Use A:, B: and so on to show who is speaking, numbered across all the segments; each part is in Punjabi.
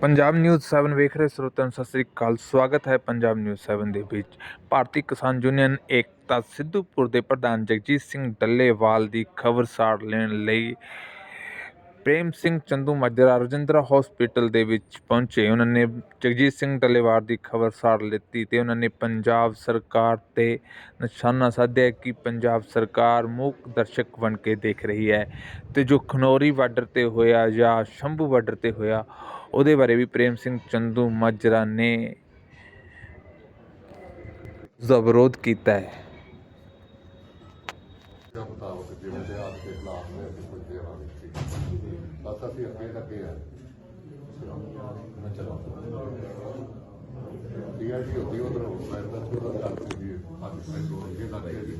A: ਪੰਜਾਬ ਨਿਊਜ਼ 7 ਵੇਖ ਰਹੇ ਸਰੋਤਿਆਂ ਨੂੰ ਸਤਿ ਸ੍ਰੀ ਅਕਾਲ, ਸਵਾਗਤ ਹੈ ਪੰਜਾਬ ਨਿਊਜ਼ 7 ਦੇ ਵਿੱਚ। ਭਾਰਤੀ ਕਿਸਾਨ ਯੂਨੀਅਨ ਏਕਤਾ ਸਿੱਧੂਪੁਰ ਦੇ ਪ੍ਰਧਾਨ ਜਗਜੀਤ ਸਿੰਘ ਡੱਲੇਵਾਲ ਦੀ ਖਬਰ ਸਾਰ ਲੈਣ ਲਈ ਪ੍ਰੇਮ ਸਿੰਘ ਚੰਦੂ ਮਾਜਰਾ ਰਜਿੰਦਰਾ ਹਸਪੀਟਲ ਦੇ ਵਿੱਚ ਪਹੁੰਚੇ। ਉਹਨਾਂ ਨੇ ਜਗਜੀਤ ਸਿੰਘ ਡੱਲੇਵਾਲ ਦੀ ਖਬਰ ਸਾਰ ਲਿੱਤੀ ਤੇ ਉਹਨਾਂ ਨੇ ਪੰਜਾਬ ਸਰਕਾਰ ਤੇ ਨਿਸ਼ਾਨਾ ਸਾਧਿਆ ਕਿ ਪੰਜਾਬ ਸਰਕਾਰ ਮੂਕ ਦਰਸ਼ਕ ਬਣ ਕੇ ਦੇਖ ਰਹੀ ਹੈ ਤੇ ਜੋ ਖਨੌਰੀ ਬਾਰਡਰ ਤੇ ਹੋਇਆ ਜਾਂ ਸ਼ੰਭੂ ਬਾਰਡਰ ਤੇ ਹੋਇਆ, ਉਹਦੇ ਬਾਰੇ ਵੀ ਪ੍ਰੇਮ ਸਿੰਘ ਚੰਦੂ ਮਾਜਰਾ ਨੇ ਉਸਦਾ ਵਿਰੋਧ ਕੀਤਾ ਹੈ
B: ਦਾ ਮੁਤਾਬਕ ਜਿਵੇਂ ਦੇ ਆਪ ਦੇ ਖਿਲਾਫ ਨੇ ਅਸੀਂ ਕੁਝ ਦੇਵਾਂਗੇ ਬਸ ਅਸੀਂ ਅੱਗੇ ਲੱਗੇ ਆ ਮੈਂ ਚਲੋ ਡੀਆਈਡੀ ਹੋਈ ਉਧਰ ਮੈਂ ਤਾਂ ਪੂਰਾ ਗੱਲ ਕੀਤੀ ਮੈਂ ਜੋ ਅੱਗੇ ਲੱਗੇ ਜੀ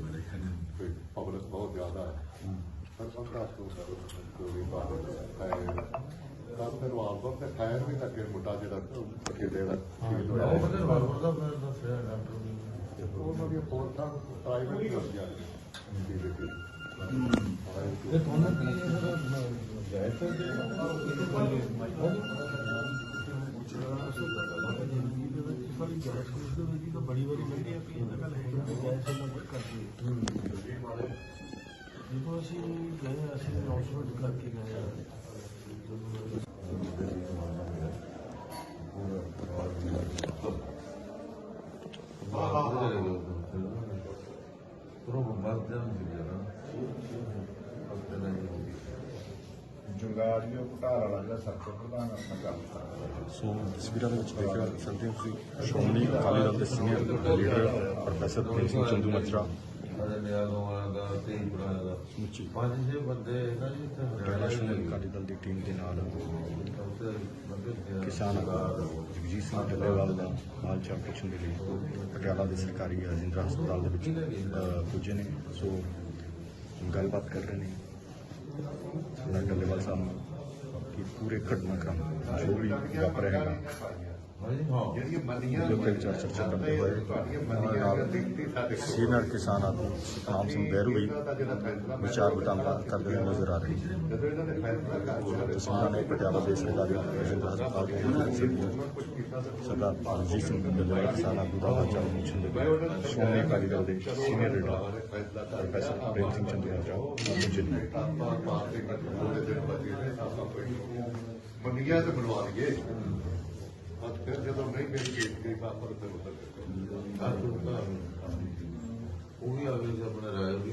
B: ਕੋਈ ਪਬਲਿਕ ਬਹੁਤ ਜ਼ਿਆਦਾ ਹੈ ਪਰ ਸੰਤਾ ਤੋਂ ਕੋਈ ਬਾਤ ਹੈ ਤਾਂ ਫਿਰ ਵਾਪਸ ਤੇ ਖੈਰ ਵੀ ਲੱਗੇ ਮੁੰਡਾ ਜਿਹੜਾ ਅਕੇਲੇ ਦਾ ਉਹਨਾਂ ਦੀਆਂ ਫੋਰਸਾਂ ਪ੍ਰਾਈਵੇਟ ਹੋ ਗਿਆ
C: ਬੜੀ ਵਾਰੀ ਮਿਲਦੀ ਆ ਕਿ ਇਹਨਾਂ ਗੱਲ ਹੈ। ਕਿ ਗੈਸ ਨੰਬਰ ਕਰਦੇ ਜਦੋਂ ਅਸੀਂ ਗਏ ਅਸੀਂ ਅਨਾਉਂਸਮੈਂਟ ਕਰਕੇ ਗਏ ਆ
D: ਜੁਗਾੜੀਓ ਘਰ ਵਾਲਾ ਜਿਹੜਾ ਸਰਕਲ ਪ੍ਰਧਾਨ ਆਪਣਾ ਕੰਮ ਕਰਦਾ
E: ਸੋ ਤਸਵੀਰਾਂ ਦੇ ਵਿੱਚ ਦੇਖ ਸਕਦੇ ਹੋ ਤੁਸੀਂ ਸ਼੍ਰੋਮਣੀ ਅਕਾਲੀ ਦਲ ਦੇ senior leader professor Prem Singh Chandumajra ਸਮੁੱਚੀ
F: ਪੰਜ ਛੇ ਬੰਦੇ ਨਾ ਜੀ ਇੱਥੇ
E: ਅਕਾਲੀ ਦਲ ਦੀ ਟੀਮ ਦੇ ਨਾਲ ਕਿਸਾਨ ਜਗਜੀਤ ਸਿੰਘ ਡੱਲੇਵਾਲ ਦਾ ਹਾਲ ਚਾਲ ਪੁੱਛਣ ਦੇ ਲਈ ਪਟਿਆਲਾ ਦੇ ਸਰਕਾਰੀ ਰਜਿੰਦਰਾ ਹਸਪਤਾਲ ਦੇ ਵਿੱਚ ਪੁੱਜੇ ਨੇ ਸੋ ਗੱਲਬਾਤ ਕਰ ਰਹੇ ਨੇ ਸਰਦਾਰ ਸਾਹਿਬ ਨੂੰ ਕਿ ਪੂਰੇ ਘਟਨਾਕ੍ਰਮ ਜੋ ਵੀ ਵਾਪਰਿਆ ਹੈਗਾ
B: ਜਿਹੜੀਆਂ ਮੰਨੀਆਂ
E: ਜੋ ਕਿ ਵਿਚਾਰ ਚਰਚਾ ਕਰਦੇ ਹੋਏ
B: ਤੁਹਾਡੀਆਂ ਮੰਨੀਆਂ ਦਿੱਤੀ ਸਾਡੇ
E: ਸੀਨੀਅਰ ਕਿਸਾਨ ਆਗੂ ਸਤਨਾਮ ਸਿੰਘ ਬਹਿਰੂ ਵੀ
B: ਦਾ ਜਿਹੜਾ ਫੈਸਲਾ
E: ਵਿਚਾਰ ਵਟਾਂਦਰਾ ਕਰਦੇ ਹੋਏ ਨਜ਼ਰ ਆ ਰਹੇ ਨੇ
B: ਜਦੋਂ ਇਹਨਾਂ ਨੇ ਫੈਸਲਾ ਕਰ ਲਿਆ
E: ਤਸਵੀਰਾਂ ਨੇ ਪਟਿਆਲਾ ਦੇ ਸਰਕਾਰੀ ਰਜਿੰਦਰ ਹਸਪਤਾਲ ਤੋਂ ਦੇਖ ਸਕਦੀਆਂ
B: ਕੁਝ ਕੀਤਾ ਤਾਂ
E: ਸਰਦਾਰ ਰਣਜੀਤ ਸਿੰਘ ਡੱਲੇਵਾਲ ਕਿਸਾਨ ਆਗੂ ਦਾ ਹਾਲ ਚਾਲ ਪੁੱਛਣ ਦੇ ਲਈ ਸ਼੍ਰੋਮਣੀ ਅਕਾਲੀ ਦਲ ਦੇ ਸੀਨੀਅਰ ਲੀਡਰ
B: ਫੈਸਲਾ ਕਰ
E: ਪ੍ਰੋਫੈਸਰ ਪ੍ਰੇਮ ਸਿੰਘ ਚੰਦੂ ਮਾਜਰਾ ਪਹੁੰਚੇ ਨੇ
B: ਆਪਾਂ ਦੇ ਕੋਈ ਮੰਨੀਆਂ ਤੇ ਬਣਵਾ ਲਈਏ। ਬਸ ਫਿਰ ਜਦੋਂ ਨਹੀਂ ਮੇਰੀ ਕੇਸ ਗਈ ਤਾਂ ਆਪਾਂ ਫਿਰ ਉਧਰ
F: ਉਹ ਵੀ ਆ ਗਏ ਸੀ ਆਪਣੇ ਰਾਏ ਵੀ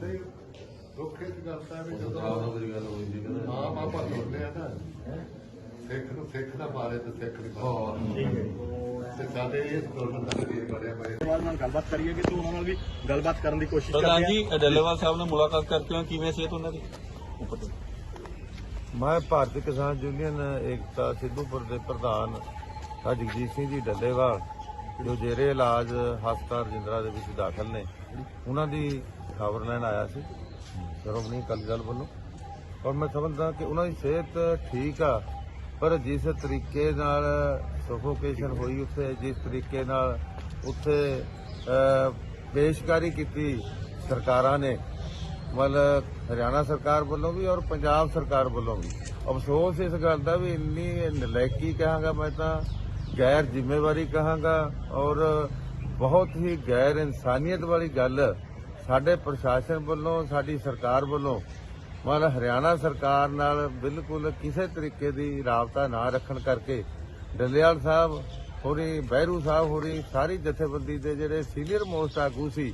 B: ਤੇ ਦੁੱਖ ਇਸ ਗੱਲ ਦਾ ਵੀ ਜਦੋਂ
F: ਆਹ ਨਾਲ ਮੇਰੀ ਗੱਲ ਹੋਈ ਸੀ ਕਹਿੰਦਾ।
B: ਆਪ ਆਪਾਂ ਸੁਣਦੇ ਆ ਨਾ। ਸਿੱਖ ਨੂੰ ਸਿੱਖ ਦਾ ਬਾਰੇ ਤੇ ਸਿੱਖ ਦੀ ਬਾਰੇ ਤੇ ਸਾਡੇ ਇਸ ਅੰਦੋਲਨ ਦਾ ਵੀ ਬੜਿਆ
G: ਨਾਲ ਗੱਲਬਾਤ ਕਰੀਏ ਕਿ ਤੂੰ ਉਹਨਾਂ ਨਾਲ ਵੀ ਗੱਲਬਾਤ ਕਰਨ ਦੀ ਕੋਸ਼ਿਸ਼
H: ਪ੍ਰਧਾਨ
G: ਕਰਦੇ
H: ਜੀ ਡੱਲੇਵਾਲ ਸਾਹਿਬ ਨਾਲ ਮੁਲਾਕਾਤ ਕਰਕੇ ਹੋ ਕਿਵੇਂ ਸਿਹਤ ਉਹਨਾਂ ਦੀ?
F: ਮੈਂ ਭਾਰਤੀ ਕਿਸਾਨ ਯੂਨੀਅਨ, ਏਕਤਾ ਸਿੱਧੂਪੁਰ ਦੇ ਪ੍ਰਧਾਨ ਸਰ ਜਗਜੀਤ ਸਿੰਘ ਜੀ ਡੱਲੇਵਾਲ, ਜੋ ਜੇਰੇ ਇਲਾਜ ਹਸਪਤਾਲ ਰਜਿੰਦਰਾ ਦੇ ਵਿੱਚ ਦਾਖਲ ਨੇ। ਉਹਨਾਂ ਦੀ ਖਬਰ ਲੈਣ ਆਇਆ ਸੀ। ਸ਼੍ਰੋਮਣੀ ਅਕਾਲੀ ਦਲ ਵੱਲੋਂ। ਔਰ ਮੈਂ ਸਮਝਦਾ ਕਿ ਉਹਨਾਂ ਦੀ ਸਿਹਤ ਠੀਕ ਆ, ਪਰ ਜਿਸ ਤਰੀਕੇ ਨਾਲ ਸਫੋਕੇਸ਼ਨ ਹੋਈ ਉੱਥੇ, ਜਿਸ ਤਰੀਕੇ ਨਾਲ ਉੱਥੇ ਪੇਸ਼ਕਾਰੀ ਕੀਤੀ ਸਰਕਾਰਾਂ ਨੇ ਮਤਲਬ ਹਰਿਆਣਾ ਸਰਕਾਰ ਵੱਲੋਂ ਵੀ ਔਰ ਪੰਜਾਬ ਸਰਕਾਰ ਵੱਲੋਂ ਵੀ। ਅਫਸੋਸ ਇਸ ਗੱਲ ਦਾ ਵੀ ਇੰਨੀ ਨਲੈਕੀ ਕਹਾਂਗਾ ਮੈਂ ਤਾਂ, ਗੈਰ ਜ਼ਿੰਮੇਵਾਰੀ ਕਹਾਂਗਾ ਔਰ ਬਹੁਤ ਹੀ ਗੈਰ ਇਨਸਾਨੀਅਤ ਵਾਲੀ ਗੱਲ ਸਾਡੇ ਪ੍ਰਸ਼ਾਸਨ ਵੱਲੋਂ, ਸਾਡੀ ਸਰਕਾਰ ਵੱਲੋਂ ਮਤਲਬ ਹਰਿਆਣਾ ਸਰਕਾਰ ਨਾਲ ਬਿਲਕੁਲ ਕਿਸੇ ਤਰੀਕੇ ਦੀ ਰਾਬਤਾ ਨਾ ਰੱਖਣ ਕਰਕੇ ਡੱਲੇਵਾਲ ਸਾਹਿਬ ਹੋਰੀ, ਬਹਿਰੂ ਸਾਹਿਬ ਹੋਰੀ ਸਾਰੀ ਜਥੇਬੰਦੀ ਦੇ ਜਿਹੜੇ ਸੀਨੀਅਰ ਮੋਸਟ ਆਗੂ ਸੀ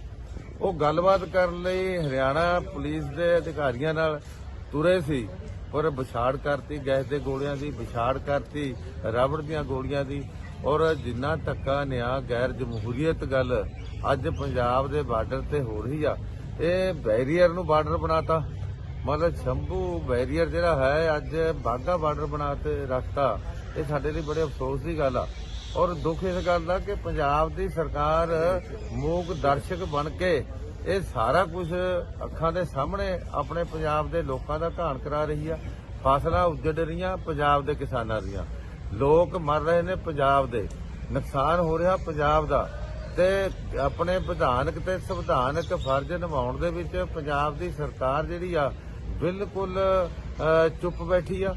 F: ਉਹ ਗੱਲਬਾਤ ਕਰਨ ਲਈ ਹਰਿਆਣਾ ਪੁਲਿਸ ਦੇ ਅਧਿਕਾਰੀਆਂ ਨਾਲ ਤੁਰੇ ਸੀ ਔਰ ਵਿਛਾੜ ਕਰਤੀ, ਗੈਸ ਦੇ ਗੋਲੀਆਂ ਦੀ ਵਿਛਾੜ ਕਰਤੀ ਰਬੜ ਦੀਆਂ ਗੋਲੀਆਂ ਦੀ। ਔਰ ਜਿੰਨਾ ਧੱਕਾ ਨਿਆਂ, ਗੈਰ ਜਮਹੂਰੀਅਤ ਗੱਲ ਅੱਜ ਪੰਜਾਬ ਦੇ ਬਾਰਡਰ ਤੇ ਹੋ ਰਹੀ ਆ, ਇਹ ਬੈਰੀਅਰ ਨੂੰ ਬਾਰਡਰ ਬਣਾਤਾ। ਮਤਲਬ ਸ਼ੰਭੂ ਬੈਰੀਅਰ ਜਿਹੜਾ ਹੈ, ਅੱਜ ਬਾਗਾ ਬਾਰਡਰ ਬਣਾ ਤੇ ਰੱਖਤਾ ਇਹ ਸਾਡੇ ਲਈ ਬੜੇ ਅਫਸੋਸ ਦੀ ਗੱਲ ਆ। ਔਰ ਦੁੱਖ ਇਸ ਗੱਲ ਦਾ ਕਿ ਪੰਜਾਬ ਦੀ ਸਰਕਾਰ ਮੂਕ ਦਰਸ਼ਕ ਬਣ ਕੇ ਇਹ ਸਾਰਾ ਕੁਝ ਅੱਖਾਂ ਦੇ ਸਾਹਮਣੇ ਆਪਣੇ ਪੰਜਾਬ ਦੇ ਲੋਕਾਂ ਦਾ ਘਾਣ ਕਰਾ ਰਹੀ ਆ। ਫਸਲਾਂ ਉੱਜੜ ਰਹੀਆਂ ਪੰਜਾਬ ਦੇ ਕਿਸਾਨਾਂ ਦੀਆਂ। ਲੋਕ ਮਰ ਰਹੇ ਨੇ ਪੰਜਾਬ ਦੇ। ਨੁਕਸਾਨ ਹੋ ਰਿਹਾ ਪੰਜਾਬ ਦਾ। ਤੇ ਆਪਣੇ ਵਿਧਾਨਕ ਤੇ ਸੰਵਿਧਾਨਕ ਫਰਜ਼ ਨਿਭਾਉਣ ਦੇ ਵਿੱਚ ਪੰਜਾਬ ਦੀ ਸਰਕਾਰ ਜਿਹੜੀ ਆ ਬਿਲਕੁਲ ਚੁੱਪ ਬੈਠੀ ਆ।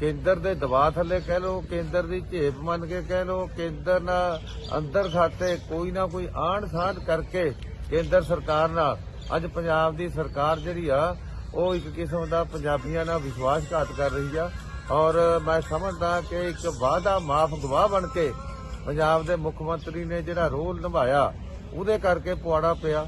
F: ਕੇਂਦਰ ਦੇ ਦਬਾਅ ਥੱਲੇ ਕਹਿ ਲਓ, ਕੇਂਦਰ ਦੀ ਝੇਪ ਮੰਨ ਕੇ ਕਹਿ ਲਓ, ਕੇਂਦਰ ਨਾਲ ਅੰਦਰ ਖਾਤੇ ਕੋਈ ਨਾ ਕੋਈ ਆਂਢ ਸਾਂਢ ਕਰਕੇ ਕੇਂਦਰ ਸਰਕਾਰ ਨਾਲ। ਅੱਜ ਪੰਜਾਬ ਦੀ ਸਰਕਾਰ ਜਿਹੜੀ ਆ, ਉਹ ਇੱਕ ਕਿਸਮ ਦਾ ਪੰਜਾਬੀਆਂ ਨਾਲ ਵਿਸ਼ਵਾਸਘਾਤ ਕਰ ਰਹੀ ਆ। ਔਰ ਮੈਂ ਸਮਝਦਾ ਕਿ ਇੱਕ ਵਾਅਦਾ ਮਾਫ ਗਵਾਹ ਬਣ ਕੇ ਪੰਜਾਬ ਦੇ ਮੁੱਖ ਮੰਤਰੀ ਨੇ ਜਿਹੜਾ ਰੋਲ ਨਿਭਾਇਆ, ਉਹਦੇ ਕਰਕੇ ਪੁਆੜਾ ਪਿਆ।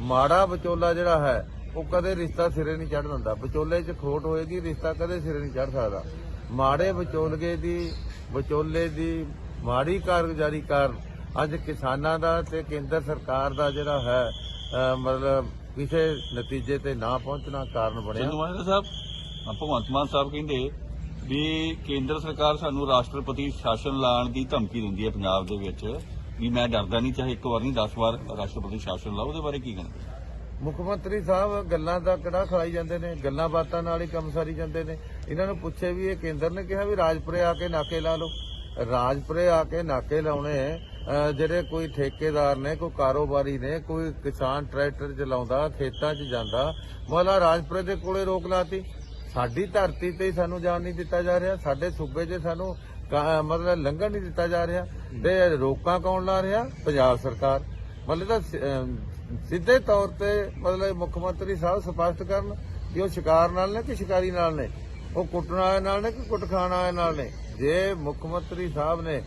F: ਮਾੜਾ ਵਿਚੋਲਾ ਜਿਹੜਾ ਹੈ, ਉਹ ਕਦੇ ਰਿਸ਼ਤਾ ਸਿਰੇ ਨਹੀਂ ਚੜ੍ਹ ਦਿੰਦਾ। ਵਿਚੋਲੇ 'ਚ ਖੋਟ ਹੋਏਗੀ, ਰਿਸ਼ਤਾ ਕਦੇ ਸਿਰੇ ਨਹੀਂ ਚੜ੍ਹ ਸਕਦਾ। ਮਾੜੇ ਵਿਚੋਲਗੇ ਦੀ, ਵਿਚੋਲੇ ਦੀ ਮਾੜੀ ਕਾਰਗੁਜ਼ਾਰੀ ਕਾਰਨ ਅੱਜ ਕਿਸਾਨਾਂ ਦਾ ਤੇ ਕੇਂਦਰ ਸਰਕਾਰ ਦਾ ਜਿਹੜਾ ਹੈ ਮਤਲਬ ਕਿਸੇ ਨਤੀਜੇ ਤੇ ਨਾ ਪਹੁੰਚਣਾ ਕਾਰਨ ਬਣਿਆ।
H: ਚੰਦੂ ਸਾਹਿਬ ਭਗਵੰਤ ਮਾਨ ਸਾਹਿਬ ਕਹਿੰਦੇ ਵੀ ਕੇਂਦਰ ਸਰਕਾਰ ਸਾਨੂੰ ਰਾਸ਼ਟਰਪਤੀ ਸ਼ਾਸਨ ਲਾਉਣ ਦੀ ਧਮਕੀ ਦਿੰਦੀ ਹੈ ਪੰਜਾਬ ਦੇ ਵਿੱਚ ਵੀ ਮੈਂ ਡਰਦਾ ਨਹੀਂ, ਚਾਹੇ ਇੱਕ ਵਾਰ ਨਹੀਂ 10 ਵਾਰ ਰਾਸ਼ਟਰਪਤੀ ਸ਼ਾਸਨ ਲਾਓ, ਉਹਦੇ ਬਾਰੇ ਕੀ ਕਹਿੰਦੇ?
F: ਮੁੱਖ ਮੰਤਰੀ ਸਾਹਿਬ ਗੱਲਾਂ ਦਾ ਕਿਹੜਾ ਖਲਾਈ ਜਾਂਦੇ ਨੇ, ਗੱਲਾਂ ਬਾਤਾਂ ਨਾਲ ਹੀ ਕੰਮ ਸਾਰੀ ਜਾਂਦੇ ਨੇ। ਇਹਨਾਂ ਨੂੰ ਪੁੱਛੇ ਵੀ ਇਹ ਕੇਂਦਰ ਨੇ ਕਿਹਾ ਵੀ ਰਾਜਪੁਰੇ ਆ ਕੇ ਨਾਕੇ ਲਾ ਲਓ। ਰਾਜਪੁਰੇ ਆ ਕੇ ਨਾਕੇ ਲਾਉਣੇ ਜਿਹੜੇ ਕੋਈ ਠੇਕੇਦਾਰ ਨੇ, ਕੋਈ ਕਾਰੋਬਾਰੀ ਨੇ, ਕੋਈ ਕਿਸਾਨ ਟਰੈਕਟਰ ਚਲਾਉਂਦਾ, ਖੇਤਾਂ 'ਚ ਜਾਂਦਾ, ਮੌਲਾ ਰਾਜਪੁਰੇ ਦੇ ਕੋਲੇ ਰੋਕ ਲਾਤੀ। ਸਾਡੀ ਧਰਤੀ ਤੇ ਸਾਨੂੰ ਜਾਣ ਨਹੀਂ ਦਿੱਤਾ ਜਾ ਰਿਹਾ, ਸਾਡੇ ਸੂਬੇ 'ਚ ਸਾਨੂੰ ਮਤਲਬ ਲੰਘਣ ਨਹੀਂ ਦਿੱਤਾ ਜਾ ਰਿਹਾ। ਤੇ ਰੋਕਾਂ ਕੌਣ ਲਾ ਰਿਹਾ? ਪੰਜਾਬ ਸਰਕਾਰ। ਮਤਲਬ ਤਾਂ ਸਿੱਧੇ ਤੌਰ ਤੇ ਮਤਲਬ ਮੁੱਖ ਮੰਤਰੀ ਸਾਹਿਬ ਸਪਸ਼ਟ ਕਰਨ ਕਿ ਉਹ ਸ਼ਿਕਾਰ ਨਾਲ ਨੇ ਕਿ ਸ਼ਿਕਾਰੀ ਨਾਲ ਨੇ? ਉਹ ਕੁੱਟਣ ਵਾਲੇ ਨਾਲ ਨੇ ਕਿ ਕੁੱਟ ਖਾਣ ਵਾਲੇ ਨਾਲ ਨੇ? ਜੇ ਮੁੱਖ ਮੰਤਰੀ ਸਾਹਿਬ ਨੇ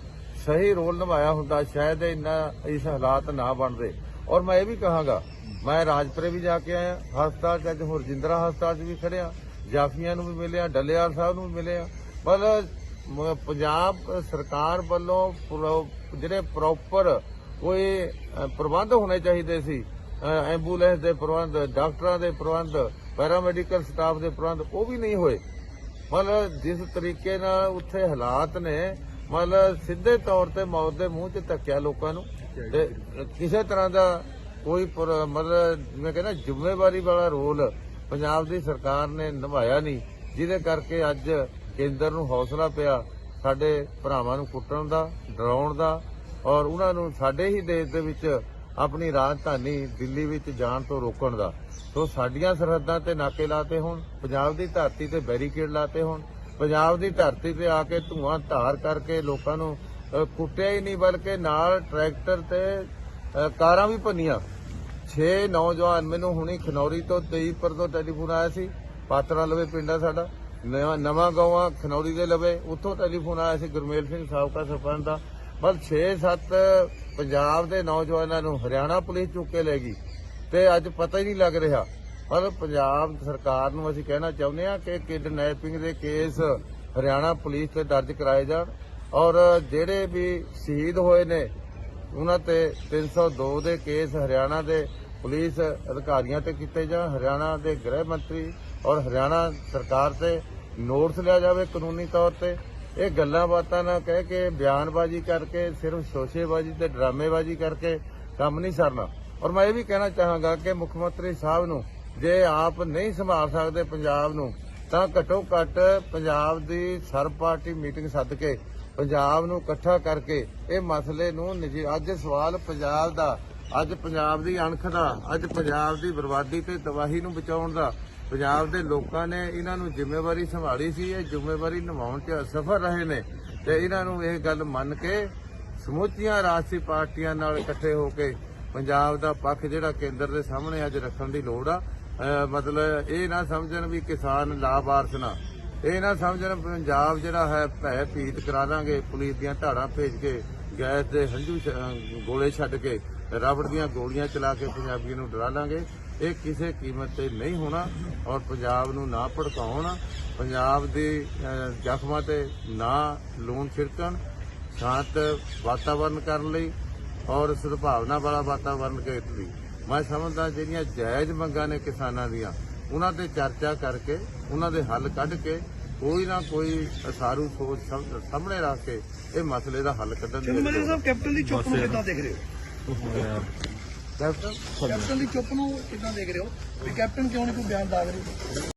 F: ਸਹੀ ਰੋਲ ਨਿਭਾਇਆ ਹੁੰਦਾ, ਸ਼ਾਇਦ ਇੰਨਾ ਇਸ ਹਾਲਾਤ ਨਾ ਬਣਦੇ। ਔਰ ਮੈਂ ਇਹ ਵੀ ਕਹਾਂਗਾ, ਮੈਂ ਰਾਜਪੁਰੇ ਵੀ ਜਾ ਕੇ ਆਇਆ, ਹਸਪਤਾਲ ਚ ਅੱਜ ਹੁਰਜਿੰਦਰਾ ਹਸਪਤਾਲ 'ਚ ਵੀ ਖੜਿਆ, ਜਾਫੀਆਂ ਨੂੰ ਵੀ ਮਿਲਿਆ, ਡੱਲੇਵਾਲ ਸਾਹਿਬ ਨੂੰ ਵੀ ਮਿਲਿਆ। ਮਤਲਬ ਪੰਜਾਬ ਸਰਕਾਰ ਵੱਲੋਂ ਪ੍ਰੋ- ਜਿਹੜੇ ਪ੍ਰੋਪਰ ਕੋਈ ਪ੍ਰਬੰਧ ਹੋਣੇ ਚਾਹੀਦੇ ਸੀ। ਅ, ਐਂਬੂਲੈਂਸ ਦੇ ਪ੍ਰਬੰਧ ਡਾਕਟਰਾਂ ਦੇ ਪ੍ਰਬੰਧ ਪੈਰਾਮੈਡੀਕਲ ਸਟਾਫ ਦੇ ਪ੍ਰਬੰਧ ਉਹ ਵੀ ਨਹੀਂ ਹੋਏ। ਮਤਲਬ ਜਿਸ ਤਰੀਕੇ ਨਾਲ ਉੱਥੇ ਹਾਲਾਤ ਨੇ ਮਤਲਬ ਸਿੱਧੇ ਤੌਰ ਤੇ ਮੌਤ ਦੇ ਮੂੰਹ 'ਚ ਧੱਕਿਆ ਲੋਕਾਂ ਨੂੰ। ਤੇ ਕਿਸੇ ਤਰ੍ਹਾਂ ਦਾ ਕੋਈ ਮਤਲਬ ਜਿਵੇਂ ਕਹਿੰਦਾ ਜ਼ਿੰਮੇਵਾਰੀ ਵਾਲਾ ਰੋਲ ਪੰਜਾਬ ਦੀ ਸਰਕਾਰ ਨੇ ਨਿਭਾਇਆ ਨਹੀਂ। ਜਿਹਦੇ ਕਰਕੇ ਅੱਜ ਕੇਂਦਰ ਨੂੰ ਹੌਸਲਾ ਪਿਆ ਸਾਡੇ ਭਰਾਵਾਂ ਨੂੰ ਕੁੱਟਣ ਦਾ ਡਰਾਉਣ ਦਾ ਔਰ ਉਹਨਾਂ ਨੂੰ ਸਾਡੇ ਹੀ ਦੇਸ਼ ਦੇ ਵਿੱਚ ਆਪਣੀ ਰਾਜਧਾਨੀ ਦਿੱਲੀ ਵਿੱਚ ਜਾਣ ਤੋਂ ਰੋਕਣ ਦਾ। ਸੋ ਸਾਡੀਆਂ ਸਰਹੱਦਾਂ ਤੇ ਨਾਕੇ ਲਾਤੇ ਹੋਣ, ਪੰਜਾਬ ਦੀ ਧਰਤੀ ਤੇ ਬੈਰੀਕੇਡ ਲਾਤੇ ਹੋਣ, ਪੰਜਾਬ ਦੀ ਧਰਤੀ ਤੇ ਆ ਕੇ ਧੂਆਂ ਧਾਰ ਕਰਕੇ ਲੋਕਾਂ ਨੂੰ ਕੁੱਟਿਆ ਹੀ ਨਹੀਂ ਬਲਕਿ ਨਾਲ ਟਰੈਕਟਰ ਤੇ ਕਾਰਾਂ ਵੀ ਭੰਨੀਆਂ। 6 ਨੌਜਵਾਨ ਮੈਨੂੰ ਹੁਣੀ ਖਨੌਰੀ ਤੋਂ 23 ਪਰ ਤੋਂ ਟੈਲੀਫੋਨ ਆਇਆ ਸੀ। ਪਾਤਰਾ ਲਵੇ ਪਿੰਡ ਆ ਸਾਡਾ। ਨਵਾਂ ਨਵਾਂ ਗਾਵਾਂ ਖਨੌਰੀ ਦੇ ਲਵੇ। ਉੱਥੋਂ ਟੈਲੀਫੋਨ ਆਇਆ ਸੀ ਗੁਰਮੇਲ ਸਿੰਘ ਸਾਬਕਾ ਸਰਪੰਚ ਦਾ। ਬਲ 6-7 ਪੰਜਾਬ ਦੇ ਨੌਜਵਾਨਾਂ ਨੂੰ ਹਰਿਆਣਾ ਪੁਲਿਸ ਚੁੱਕ ਕੇ ਲੈ ਗਈ ਤੇ ਅੱਜ ਪਤਾ ਹੀ ਨਹੀਂ ਲੱਗ ਰਿਹਾ। ਪਰ ਪੰਜਾਬ ਸਰਕਾਰ ਨੂੰ ਅਸੀਂ ਕਹਿਣਾ ਚਾਹੁੰਦੇ ਹਾਂ ਕਿ ਕਿਡਨੈਪਿੰਗ ਦੇ ਕੇਸ ਹਰਿਆਣਾ ਪੁਲਿਸ ਤੇ ਦਰਜ ਕਰਾਏ ਜਾਣ ਔਰ ਜਿਹੜੇ ਵੀ ਸ਼ਹੀਦ ਹੋਏ ਨੇ, ਉਹਨਾਂ ਤੇ 302 ਦੇ ਕੇਸ ਹਰਿਆਣਾ ਦੇ ਪੁਲਿਸ ਅਧਿਕਾਰੀਆਂ ਤੇ ਕੀਤੇ ਜਾਣ, ਹਰਿਆਣਾ ਦੇ ਗ੍ਰਹਿ ਮੰਤਰੀ ਔਰ ਹਰਿਆਣਾ ਸਰਕਾਰ ਤੇ ਨੋਟਿਸ ਲਿਆ ਜਾਵੇ ਕਾਨੂੰਨੀ ਤੌਰ ਤੇ। ਇਹ ਗੱਲਾਂ ਬਾਤਾਂ ਨਾ ਕਹਿ ਕੇ, ਬਿਆਨਬਾਜ਼ੀ ਕਰਕੇ, ਸਿਰਫ ਸ਼ੋਸ਼ੇਬਾਜ਼ੀ ਤੇ ਡਰਾਮੇਬਾਜ਼ੀ ਕਰਕੇ ਕੰਮ ਨਹੀਂ ਸਰਨਾ। ਔਰ ਮੈਂ ਇਹ ਵੀ ਕਹਿਣਾ ਚਾਹਾਂਗਾ ਕਿ ਮੁੱਖ ਮੰਤਰੀ ਸਾਹਿਬ ਨੂੰ ਜੇ ਆਪ ਨਹੀਂ ਸੰਭਾਲ ਸਕਦੇ ਪੰਜਾਬ ਨੂੰ, ਤਾਂ ਘੱਟੋ ਘੱਟ ਪੰਜਾਬ ਦੀ ਸਰਬ ਪਾਰਟੀ ਮੀਟਿੰਗ ਸੱਦ ਕੇ ਪੰਜਾਬ ਨੂੰ ਇਕੱਠਾ ਕਰਕੇ ਇਹ ਮਸਲੇ ਨੂੰ ਨਿਜੀ ਅੱਜ ਸਵਾਲ ਪੰਜਾਬ ਦਾ, ਅੱਜ ਪੰਜਾਬ ਦੀ ਅਣਖ ਦਾ, ਅੱਜ ਪੰਜਾਬ ਦੀ ਬਰਬਾਦੀ ਤੇ ਤਬਾਹੀ ਨੂੰ ਬਚਾਉਣ ਦਾ ਪੰਜਾਬ ਦੇ ਲੋਕਾਂ ਨੇ ਇਹਨਾਂ ਨੂੰ ਜ਼ਿੰਮੇਵਾਰੀ ਸੰਭਾਲੀ ਸੀ, ਇਹ ਜ਼ਿੰਮੇਵਾਰੀ ਨਿਭਾਉਣ 'ਚ ਅਸਫਲ ਰਹੇ ਨੇ। ਤੇ ਇਹਨਾਂ ਨੂੰ ਇਹ ਗੱਲ ਮੰਨ ਕੇ ਸਮੁੱਚੀਆਂ ਰਾਜਸੀ ਪਾਰਟੀਆਂ ਨਾਲ ਇਕੱਠੇ ਹੋ ਕੇ ਪੰਜਾਬ ਦਾ ਪੱਖ ਜਿਹੜਾ ਕੇਂਦਰ ਦੇ ਸਾਹਮਣੇ ਅੱਜ ਰੱਖਣ ਦੀ ਲੋੜ ਆ। ਮਤਲਬ ਇਹ ਨਾ ਸਮਝਣ ਵੀ ਕਿਸਾਨ ਲਾਭਾਰਥ ਨਾ। ਇਹ ਨਾ ਸਮਝਣ ਪੰਜਾਬ ਜਿਹੜਾ ਹੈ ਭੈ ਭੀਤ ਕਰਾ ਦਾਂਗੇ, ਪੁਲਿਸ ਦੀਆਂ ਧਾਰਾਂ ਭੇਜ ਕੇ ਗੈਸ ਦੇ ਹੰਝੂ ਛ- ਗੋਲੇ ਛੱਡ ਕੇ ਰਬੜ ਦੀਆਂ ਗੋਲੀਆਂ ਚਲਾ ਕੇ ਪੰਜਾਬੀਆਂ ਨੂੰ ਡਰਾ ਲਾਂਗੇ। ਇਹ ਕਿਸੇ ਕੀਮਤ ਤੇ ਨਹੀਂ ਹੋਣਾ ਔਰ ਪੰਜਾਬ ਨੂੰ ਨਾ ਭੜਕਾਉਣ ਪੰਜਾਬ ਦੇ ਅਹ, ਜ਼ਖਮਾਂ ਤੇ ਨਾ ਲੂਣ ਛਿੜਕਣ ਸ਼ਾਂਤ ਵਾਤਾਵਰਨ ਕਰਨ ਲਈ ਔਰ ਸਦਭਾਵਨਾ ਵਾਲਾ ਵਾਤਾਵਰਨ ਕੇ ਲਈ। ਮੈਂ ਸਮਝਦਾ ਜਿਹੜੀਆਂ ਜਾਇਜ਼ ਮੰਗਾਂ ਨੇ ਕਿਸਾਨਾਂ ਦੀਆਂ ਉਹਨਾਂ ਤੇ ਚਰਚਾ ਕਰਕੇ ਉਹਨਾਂ ਦੇ ਹੱਲ ਕੱਢ ਕੇ ਕੋਈ ਨਾ ਕੋਈ ਅਸਾਰੂ ਸੋਚ ਸਾਹਮਣੇ ਰੱਖ ਕੇ ਇਹ ਮਸਲੇ ਦਾ ਹੱਲ ਕੱਢਣ ਦੀ ਲੋੜ ਹੈ।
C: ਕੈਪਟਨ ਦੀ ਚੁੱਪ ਨੂੰ ਕਿੱਦਾਂ ਦੇਖ ਰਹੇ ਹੋ?
F: ਕੈਪਟਨ?
C: ਕੈਪਟਨ ਦੀ ਚੁੱਪ ਨੂੰ ਕਿੱਦਾਂ ਦੇਖ ਰਹੇ ਹੋ? ਵੀ ਕੈਪਟਨ ਕਿਉਂ ਨਹੀਂ ਕੋਈ ਬਿਆਨ ਦਾਗ ਰਿਹਾ?